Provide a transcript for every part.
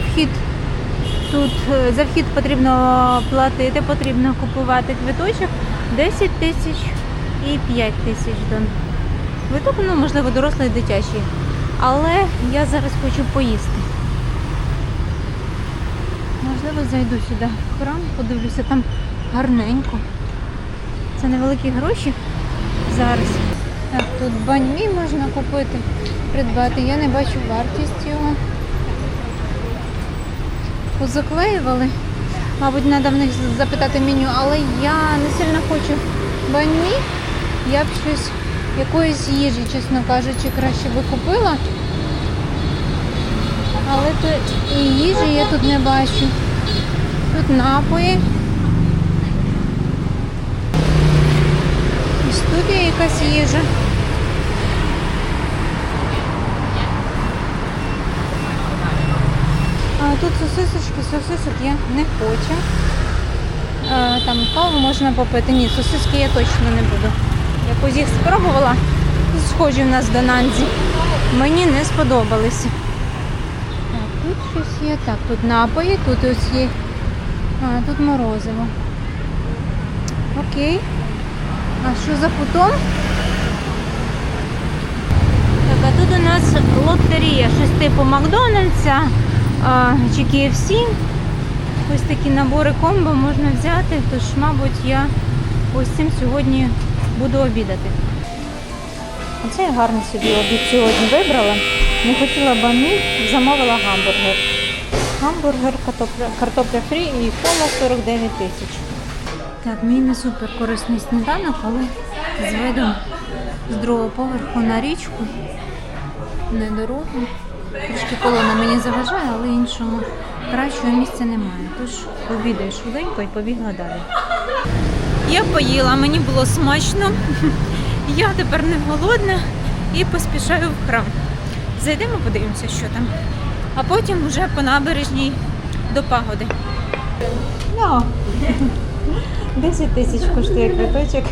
вхід тут е, за вхід потрібно платити, потрібно купувати квиточок 10 тисяч і 5 тисяч дон. Квиток, ну, можливо, дорослий дитячий. Але я зараз хочу поїсти. Можливо, зайду сюди в храм, подивлюся, там гарненько. Це невеликі гроші зараз. Так, тут баньмі можна купити, придбати. Я не бачу вартість його. Позаклеювали. Мабуть, треба в них запитати меню, але я не сильно хочу баньмі. Я б щось якоїсь їжі, чесно кажучи, краще би купила. Але то і їжі я тут не бачу. Тут напої. І тут є якась їжа. Тут сосисочки, сосисок я не хочу. Там каву можна попити. Ні, сосиски я точно не буду. Якось їх спробувала. Схожі в нас до Нандзі. Мені не сподобалися. Так, тут щось є. Так, тут напої, тут ось є. А, тут морозиво. Окей. А що за путом? Так, а тут у нас лотерія, щось типу Макдональдса чи KFC. Ось такі набори комбо можна взяти, тож, мабуть, я ось цим сьогодні буду обідати. Оце я гарний собі обід сьогодні вибрала. Не хотіла бані, замовила гамбургер. Гамбургер, картопля, картопля фрі і кола 49 тисяч. Так, мій не супер корисний сніданок, але з видом з другого поверху на річку, не дорогу. Трішки колона мені заважає, але іншого кращого місця немає. Тож обідаю швиденько і побігла далі. Я поїла, мені було смачно. Я тепер не голодна і поспішаю в храм. Зайдемо, подивимося, що там. А потім вже по набережній до пагоди. No. 10 тисяч коштує квиточок.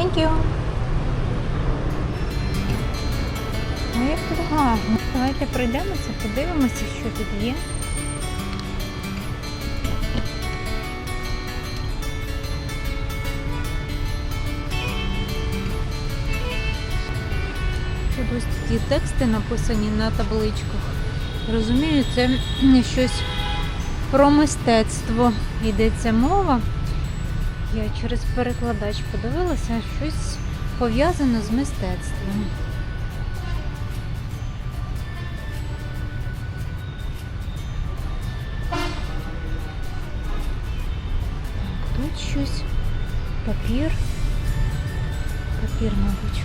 Thank you. Ну, як тут гарно. Давайте пройдемося, подивимося, що тут є. Ось такі тексти написані на табличках. Розумію, це щось про мистецтво йдеться мова. Я через перекладач подивилася, щось пов'язане з мистецтвом. Так, тут щось. Папір. Папір, мабуть.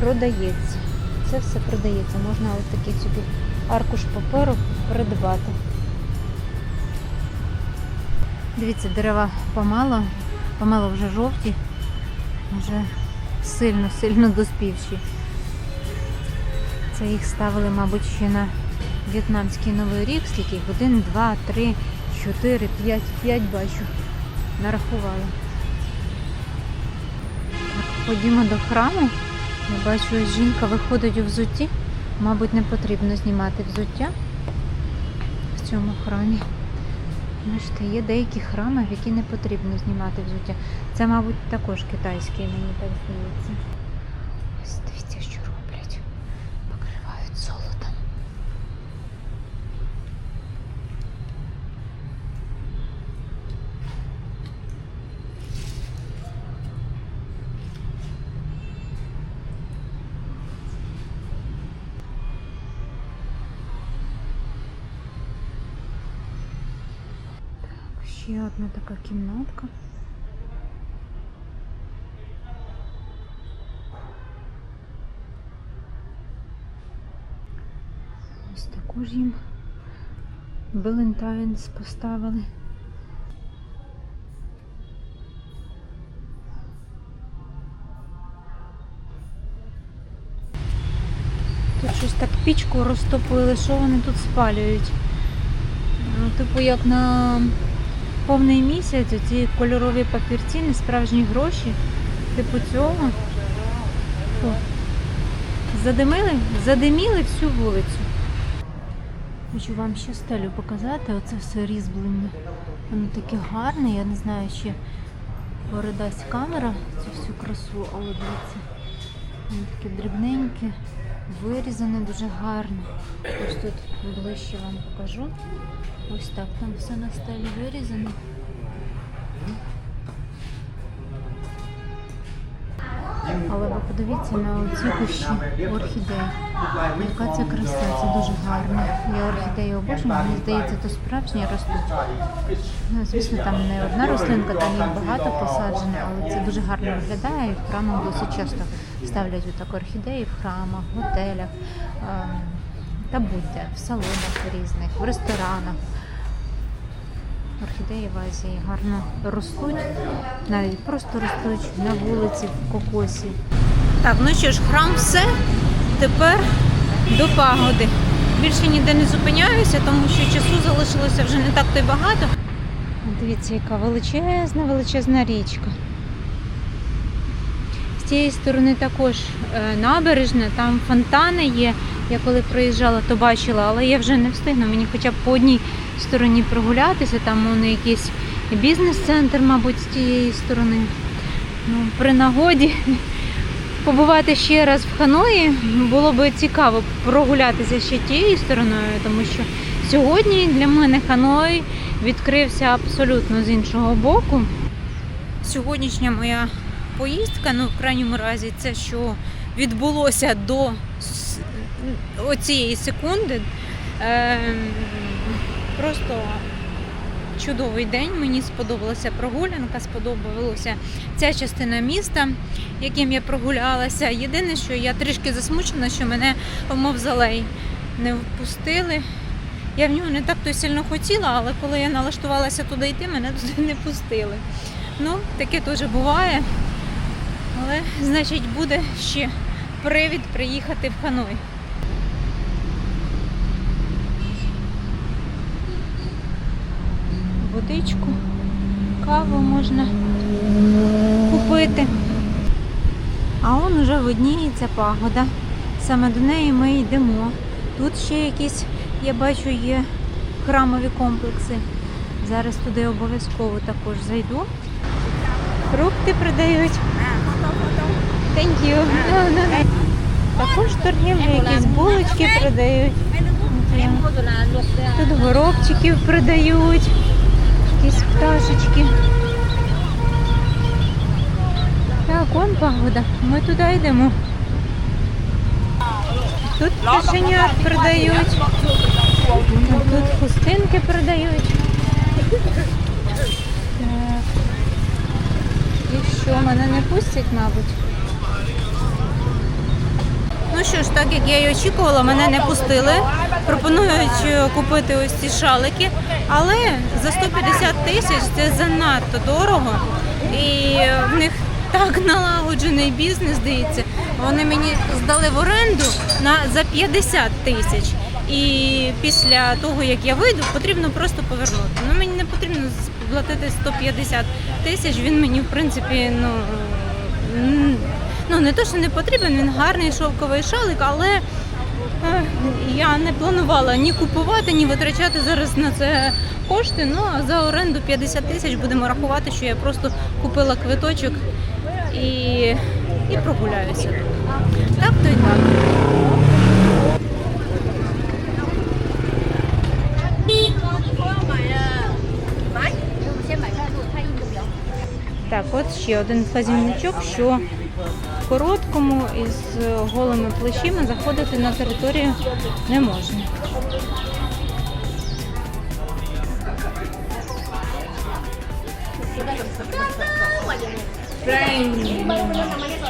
Продається. Це все продається. Можна ось такий собі аркуш паперу придбати. Дивіться, дерева помало, помало вже жовті, вже сильно-сильно доспівші. Це їх ставили, мабуть, ще на в'єтнамський новий рік, скільки їх? один, два, три, чотири, п'ять, п'ять бачу. Нарахувала. Так, ходімо до храму. Я бачу, жінка виходить у взутті. Мабуть, не потрібно знімати взуття в цьому храмі. Бачите, є деякі храми, в які не потрібно знімати взуття. Це, мабуть, також китайський, мені так здається. Ось дивіться, що роблять. Покривають золотом. Ще одна така кімнатка. Ось також їм Valentine's поставили. Тут щось так пічку розтопили, що вони тут спалюють? Ну, типу, як на повний місяць, ці кольорові папірці, не справжні гроші. Типу цього. О, Задимили? Задиміли всю вулицю. Хочу вам ще стелю показати. Оце все різьблення. Воно таке гарне, я не знаю, ще передасть камера цю всю красу, але дивіться. Воно таке дрібненьке, вирізане дуже гарно. Ось тут ближче вам покажу. Ось так там все на стелі вирізано. Подивіться на ці кущі орхідей. Яка це краса, це дуже гарно. Я орхідеї обожнюю, мені здається, то справжні ростуть. Ну, звісно, там не одна рослинка, там їх багато посаджено, але це дуже гарно виглядає. І в храмах досить часто ставлять отак орхідеї в храмах, в готелях ем, та будь-де, в салонах різних, в ресторанах. Орхідеї в Азії гарно ростуть, навіть просто ростуть на вулиці в кокосі. Так, ну що ж, храм все. Тепер до пагоди. Більше ніде не зупиняюся, тому що часу залишилося вже не так то й багато. Дивіться, яка величезна, величезна річка. З цієї сторони також е, набережна, там фонтани є. Я коли проїжджала, то бачила, але я вже не встигну. Мені хоча б по одній стороні прогулятися. Там вони якийсь бізнес-центр, мабуть, з тієї сторони. Ну, при нагоді побувати ще раз в Ханої було би цікаво прогулятися ще тією стороною, тому що сьогодні для мене Ханой відкрився абсолютно з іншого боку. Сьогоднішня моя поїздка, ну в крайньому разі, це що відбулося до оцієї секунди. Ем, Просто чудовий день. Мені сподобалася прогулянка, сподобалася ця частина міста, яким я прогулялася. Єдине, що я трішки засмучена, що мене в мавзолей не впустили. Я в нього не так то сильно хотіла, але коли я налаштувалася туди йти, мене туди не пустили. Ну, таке теж буває. Але, значить, буде ще привід приїхати в Ханой. Водичку, каву можна купити. А он уже видніється пагода. Саме до неї ми йдемо. Тут ще якісь, я бачу, є храмові комплекси. Зараз туди обов'язково також зайду. Фрукти продають. Thank you. Також торгівлі, якісь булочки продають. Тут горобчиків продають, якісь пташечки. Так, вон погода. Ми туди йдемо. Тут пташенят продають. Тут хустинки продають. Так. І що, мене не пустять, мабуть. Ну що ж, так як я і очікувала, мене не пустили. Пропонують е, купити ось ці шалики, але за 150 тисяч це занадто дорого. І в них так налагоджений бізнес, здається. Вони мені здали в оренду на за 50 тисяч. І після того, як я вийду, потрібно просто повернути. Ну мені не потрібно платити 150 тисяч. Він мені, в принципі, ну. Ну не то, що не потрібен, він гарний шовковий шалик, але е, я не планувала ні купувати, ні витрачати зараз на це кошти. Ну а за оренду 50 тисяч будемо рахувати, що я просто купила квиточок і і прогуляюся. Так, то й так. Так, от ще один фазівничок, що короткому і з е, голими плечима заходити на територію не можна. Правильно.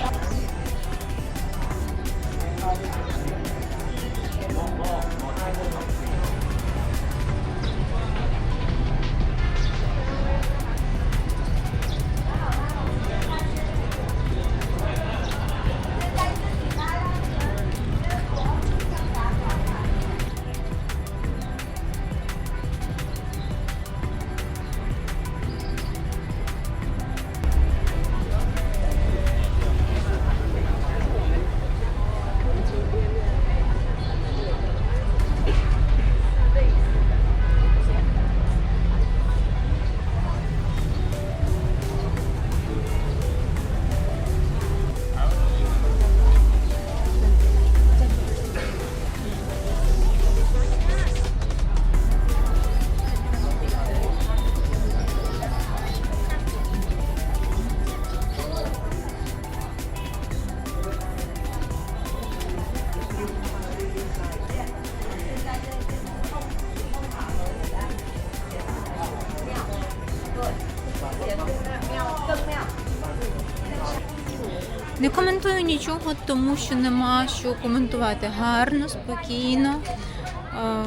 Нічого, тому що нема що коментувати. Гарно, спокійно. Е,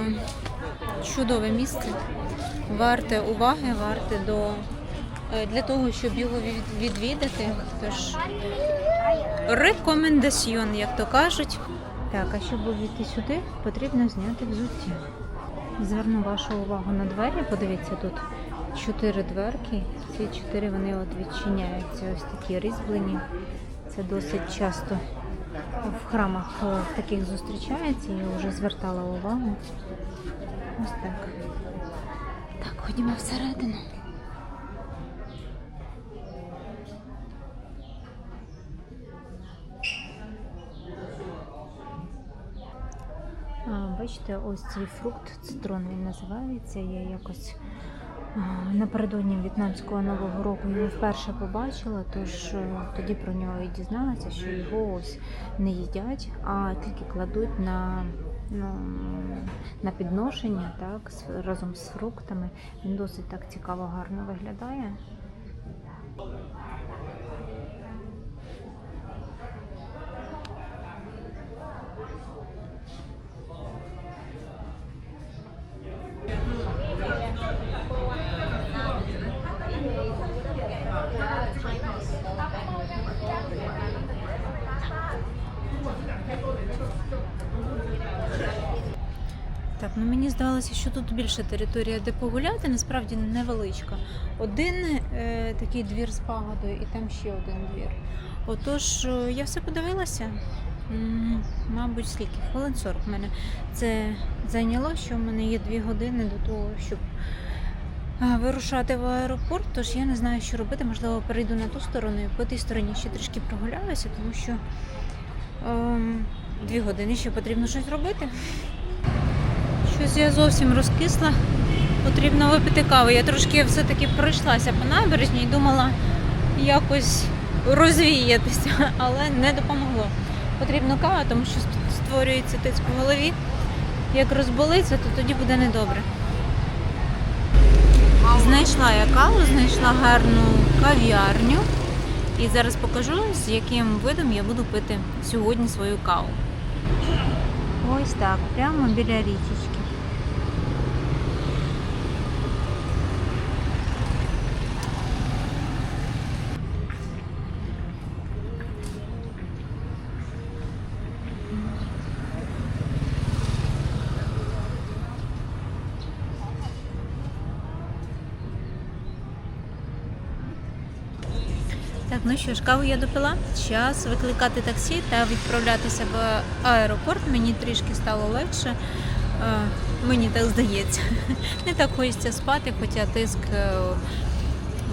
чудове місце. Варте уваги, варте до е, для того, щоб його відвідати. Тож рекомендаціон, як то кажуть. Так, а щоб увійти сюди, потрібно зняти взуття. Зверну вашу увагу на двері. Подивіться, тут чотири дверки. Ці чотири вони от відчиняються. Ось такі різьблені. Це досить часто в храмах е, таких зустрічається. Я вже звертала увагу. Ось так. Так, ходімо всередину. Бачите, ось цей фрукт, цитрон він називається. Я якось напередодні в'єтнамського нового року його вперше побачила, тож е, тоді про нього і дізналася, що його ось не їдять, а тільки кладуть на, ну, на підношення так, разом з фруктами. Він досить так цікаво, гарно виглядає. Так, ну що тут більше територія, де погуляти, насправді невеличка. Один е, такий двір з пагодою і там ще один двір. Отож, е, я все подивилася. Мабуть, скільки? Хвилин 40 мене це зайняло, що в мене є дві години до того, щоб вирушати в аеропорт. Тож я не знаю, що робити. Можливо, перейду на ту сторону і по тій стороні ще трішки прогуляюся, тому що ем, дві години ще потрібно щось робити. Щось я зовсім розкисла. Потрібно випити каву. Я трошки все-таки пройшлася по набережній думала якось розвіятися, але не допомогло. Потрібно кава, тому що створюється тиск в голові. Як розболиться, то тоді буде недобре. Знайшла я каву, знайшла гарну кав'ярню. І зараз покажу, з яким видом я буду пити сьогодні свою каву. Ось так, прямо біля річечки. Так, ну що ж, каву я допила. Час викликати таксі та відправлятися в аеропорт. Мені трішки стало легше. Е, Мені так здається. Не так хочеться спати, хоча тиск е,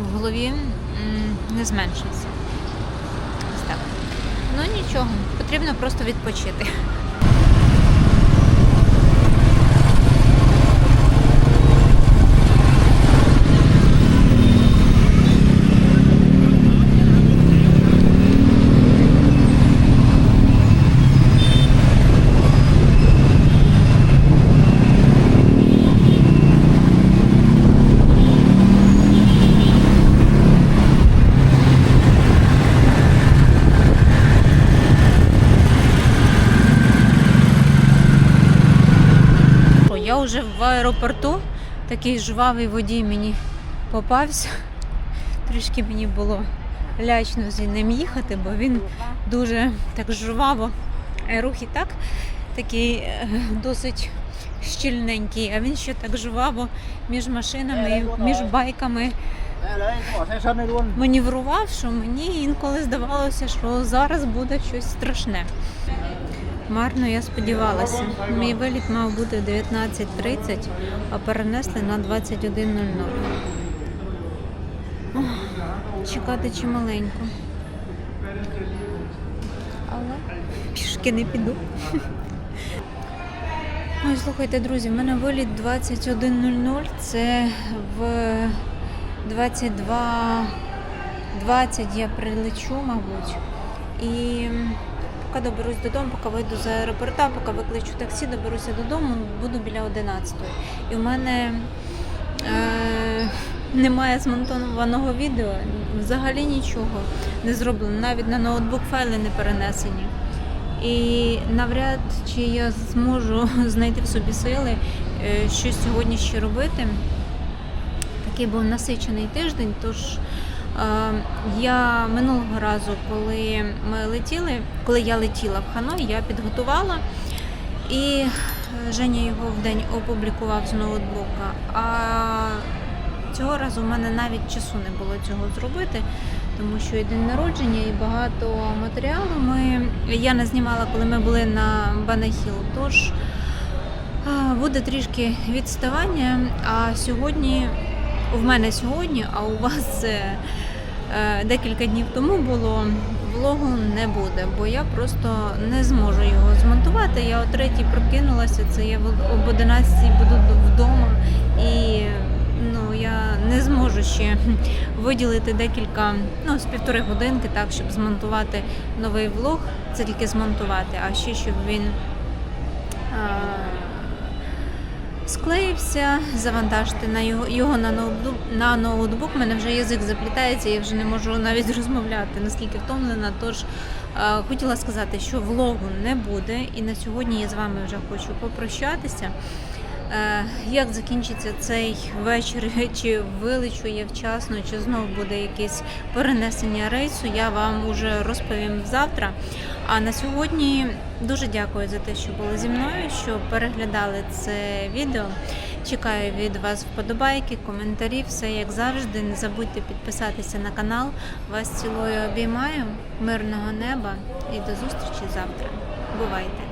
в голові не зменшився. Ось так. Ну нічого, потрібно просто відпочити. О, Я вже в аеропорту. Такий жвавий водій мені попався. Трішки мені було лячно з ним їхати, бо він дуже так жваво. Е, і так такий е, досить щільненький, а він ще так жваво між машинами, між байками маневрував, що мені інколи здавалося, що зараз буде щось страшне. Марно я сподівалася. Мій виліт мав бути в 19.30, а перенесли на 21.00. Ох, Чекати чималенько. Але пішки не піду. Ой, слухайте, друзі, в мене виліт 21.00. Це в 22.20 я прилечу, мабуть. І поки доберусь додому, поки вийду з аеропорта, поки викличу таксі, доберуся додому, буду біля 11. І в мене е, немає змонтованого відео, взагалі нічого не зроблено, навіть на ноутбук файли не перенесені. І навряд чи я зможу знайти в собі сили е, щось сьогодні ще робити. Такий був насичений тиждень, тож я минулого разу, коли ми летіли, коли я летіла в Ханой, я підготувала і е, Женя його в день опублікував з ноутбука. А цього разу в мене навіть часу не було цього зробити, тому що і день народження, і багато матеріалу ми я не знімала, коли ми були на Банахіл. Тож буде трішки відставання. А сьогодні в мене сьогодні, а у вас це е, декілька днів тому було. Влогу не буде, бо я просто не зможу його змонтувати. Я о третій прокинулася, це я об 11 буду вдома, і ну я не зможу ще виділити декілька, ну з півтори годинки, так щоб змонтувати новий влог. Це тільки змонтувати, а ще щоб він. Склеївся, завантажити на його, його на ноутбук, на ноутбук. Мене вже язик заплітається, я вже не можу навіть розмовляти, наскільки втомлена. Тож е, хотіла сказати, що влогу не буде, і на сьогодні я з вами вже хочу попрощатися. Е, як закінчиться цей вечір, чи вилечу я вчасно, чи знову буде якесь перенесення рейсу, я вам уже розповім завтра. А на сьогодні дуже дякую за те, що були зі мною, що переглядали це відео. Чекаю від вас вподобайки, коментарі, все як завжди. Не забудьте підписатися на канал. Вас цілою обіймаю, мирного неба і до зустрічі завтра. Бувайте!